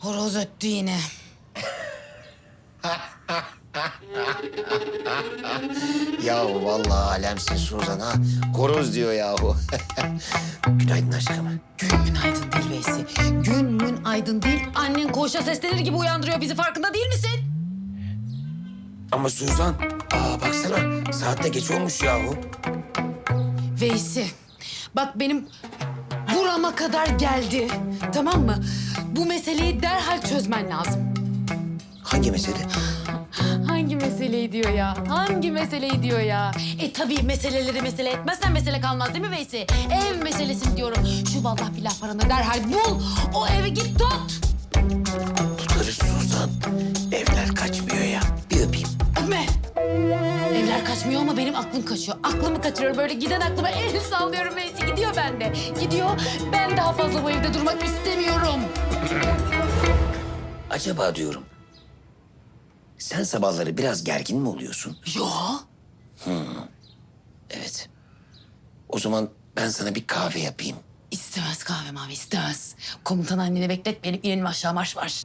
Horoz öttü yine. Yahu vallahi alemsin Suzan ha. Koroz diyor yahu. Günaydın aşkım. Gün gün aydın değil Veysi. Gün gün aydın değil. Annen koğuşa seslenir gibi uyandırıyor bizi farkında değil misin? Ama Suzan, aa baksana saat de geç olmuş yahu. Veysi. Bak benim burama kadar geldi. Tamam mı? Bu meseleyi derhal çözmen lazım. Hangi mesele? Hangi meseleyi diyor ya? Hangi meseleyi diyor ya? E tabii meseleleri mesele etmezsen mesele kalmaz değil mi Veysi? Ev meselesini diyorum. Şu vallahi billah paranı derhal bul. O evi git tut. Kaçmıyor ama benim aklım kaçıyor. Aklımı kaçırıyor. Böyle giden aklıma el sallıyorum Veysi. Gidiyor bende. Gidiyor. Ben daha fazla bu evde durmak istemiyorum. Acaba diyorum. Sen sabahları biraz gergin mi oluyorsun? Yo. Evet. O zaman ben sana bir kahve yapayım. İstemez kahve mavi istemez. Komutan anneni beklet benim inelim aşağı marş marş.